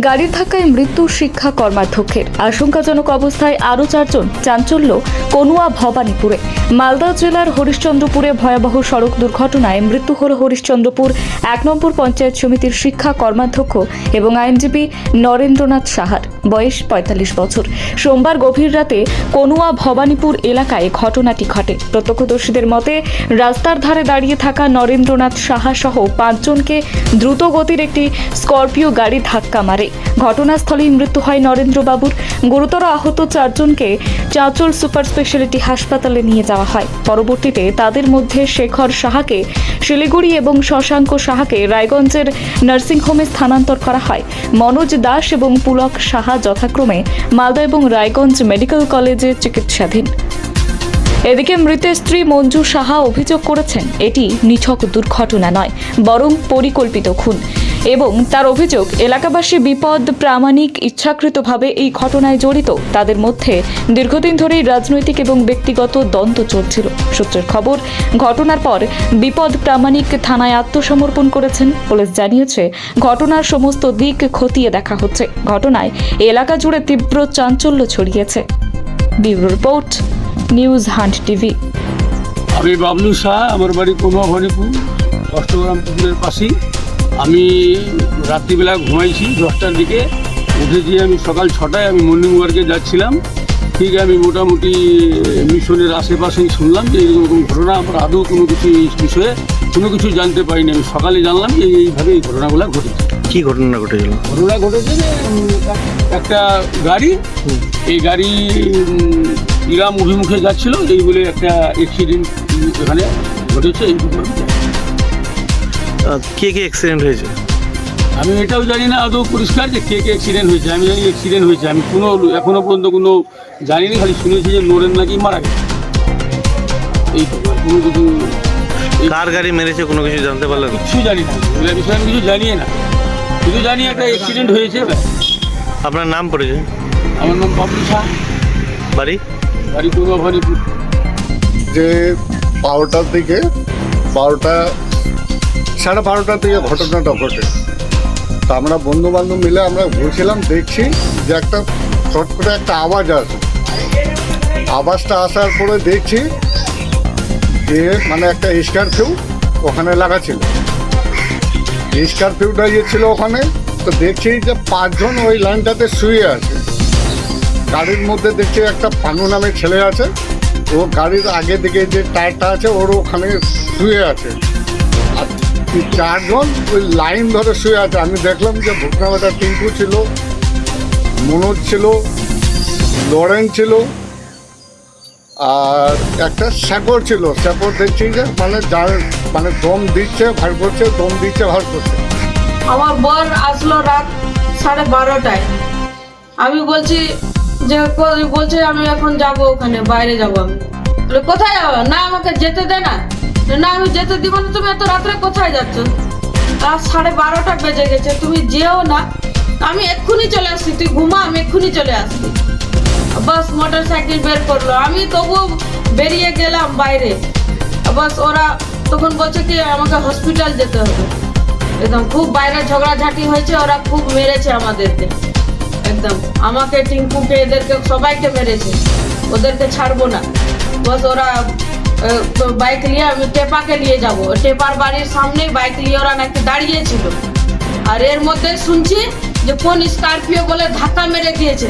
গাড়ির ধাক্কায় মৃত্যু শিক্ষা কর্মাধ্যক্ষের। আশঙ্কাজনক অবস্থায় আরও চারজন চাঞ্চল্য, কনুয়া, ভবানীপুরে। মালদা জেলার হরিশ্চন্দ্রপুরে ভয়াবহ সড়ক দুর্ঘটনায় মৃত্যু হল হরিশ্চন্দ্রপুর এক নম্বর পঞ্চায়েত সমিতির শিক্ষা কর্মাধ্যক্ষ এবং আইনজীবী নরেন্দ্রনাথ সাহার। বয়স পঁয়তাল্লিশ বছর। সোমবার গভীর রাতে কনুয়া ভবানীপুর এলাকায় ঘটনাটি ঘটে। প্রত্যক্ষদর্শীদের মতে, রাস্তার ধারে দাঁড়িয়ে থাকা নরেন্দ্রনাথ সাহা সহ পাঁচজনকে দ্রুত গতির একটি স্করপিও গাড়ি ধাক্কা মারে। ঘটনাস্থলেই মৃত্যু হয় নরেন্দ্রবাবুর। গুরুতর আহত চারজনকে চাঁচল সুপার স্পেশালিটি হাসপাতালে নিয়ে যাওয়া হয়। পরবর্তীতে তাদের মধ্যে শেখর সাহাকে শিলিগুড়ি এবং শশাঙ্ক সাহাকে রায়গঞ্জের নার্সিংহোমে স্থানান্তর করা হয়। মনোজ দাস এবং পুলক সাহা যথাক্রমে মালদা এবং রায়গঞ্জ মেডিকেল কলেজে চিকিৎসাধীন। এদিকে মৃতের স্ত্রী মঞ্জু সাহা অভিযোগ করেছেন, এটি নিছক দুর্ঘটনা নয়, বরং পরিকল্পিত খুন। এবং তার অভিযোগ, এলাকাবাসী বিপদ প্রামাণিক ইচ্ছাকৃতভাবে এই ঘটনায় জড়িত। তাদের মধ্যে দীর্ঘদিন ধরেই রাজনৈতিক এবং ব্যক্তিগত দ্বন্দ্ব চলছিল। সূত্রের খবর, ঘটনার পর বিপদ প্রামাণিক থানায় আত্মসমর্পণ করেছেন। পুলিশ জানিয়েছে, ঘটনার সমস্ত দিক খতিয়ে দেখা হচ্ছে। ঘটনায় এলাকা জুড়ে তীব্র চাঞ্চল্য ছড়িয়েছে। Bureau report news hunt TV. আমি বাবলু শাহ আমার বাড়ি কনুয়া ভবানীপুর অষ্টগ্রাম পুকুরের পাশেই। আমি রাত্রিবেলা ঘুমাইছি দশটার দিকে। উঠেছি আমি সকাল ছটায় আমি মর্নিং ওয়ার্কে যাচ্ছিলাম। ঠিক আমি মোটামুটি মিশনের আশেপাশেই শুনলাম যে এইরকম এরকম ঘটনা আমার আদৌ কোনো কিছু এই বিষয়ে কোনো কিছু জানতে পারিনি। আমি সকালে জানলাম যে এইভাবে এই ঘটনাগুলো ঘটেছে। কি ঘটনা ঘটেছিল? ঘটনা ঘটেছে যে একটা গাড়ি এই গাড়ি ইরাম অভিমুখে যাচ্ছিল এই বলে একটা অ্যাক্সিডেন্ট এখানে ঘটেছে। আহ, কে কে অ্যাক্সিডেন্ট হয়েছে? আমি এটাও জানি না আদৌ পরিষ্কার যে কে কে অ্যাক্সিডেন্ট হয়েছে। আমি জানি অ্যাক্সিডেন্ট হয়েছে। আমি কোনো এখনও পর্যন্ত কোনো জানিনি খালি শুনেছি যে নোরেন নাকি মারা গেছে। এই কোনো কিছু এই কার গাড়ি মেরেছে কোনো কিছু জানতে পারলেন? কিছু জানি না। এগুলো বিষয়ে আমি কিছু জানিয়ে না। শুধু জানি একটা অ্যাক্সিডেন্ট হয়েছে। আপনার নাম পড়েছে আমার নাম বাবলু শাহ। বাড়ি? যে বারোটার দিকে, বারোটা, সাড়ে বারোটার দিকে ঘটনাটা ঘটে। তা আমরা বন্ধু বান্ধব মিলে আমরা ঘুরছিলাম, দেখছি যে একটা চট করে একটা আওয়াজ আসে। আওয়াজটা আসার পরে দেখছি যে মানে একটা স্কারফিউ ওখানে লাগা ছিল। স্কারফিউটা ইয়ে ছিল ওখানে, তো দেখছি যে পাঁচজন ওই লাইনটাতে শুয়ে আছে। গাড়ির মধ্যে দেখছি একটা পানু নামে ছেলে আছে। ও গাড়ির আগে দিকে যে টায়ারটা আছে, ওর ওখানে শুয়ে আছে। আর চারজন ওই লাইন ধরে শুয়ে আছে। আমি দেখলাম যে ভুকনাবাটা টিঙ্কু ছিল, মনোজ ছিল, লরেন ছিল, আর একটা শেকর ছিল। শেকর দেখছি যে মানে যার মানে দম দিচ্ছে, ভার করছে, দম দিচ্ছে, ভার করছে। আমার বর আসলো রাত সাড়ে বারোটায়। আমি বলছি যে বলছে আমি এখন যাব ওখানে, বাইরে যাব আমি। কোথায় যাব? না, আমাকে যেতে দে না। না, আমি যেতে দিব না, তুমি এত রাত্রে কোথায় যাচ্ছ? রাত সাড়ে বারোটা বেজে গেছে, তুমি যেও না। আমি এক্ষুনি চলে আসছি, তুই ঘুমা, আমি এক্ষুনি চলে আসছি। বাস মোটর সাইকেল বের করল। আমি তবুও বেরিয়ে গেলাম বাইরে। বাস, ওরা তখন বলছে কি, আমাকে হসপিটাল যেতে হবে। একদম খুব বাইরে ঝগড়াঝাটি হয়েছে, ওরা খুব মেরেছে আমাদেরকে। একদম। আমাকে টিঙ্কুকে এদেরকে সবাইকে মেরেছে। ওদেরকে ছাড়বো না। বস, ওরা বাইক নিয়ে আমি টেপাকে নিয়ে যাব। টেপার বাড়ির সামনে বাইক নিয়ে ওরা নাকি দাঁড়িয়েছিল। আর এর মধ্যে শুনছি যে কোন স্করপিও বলে ধাক্কা মেরে দিয়েছে।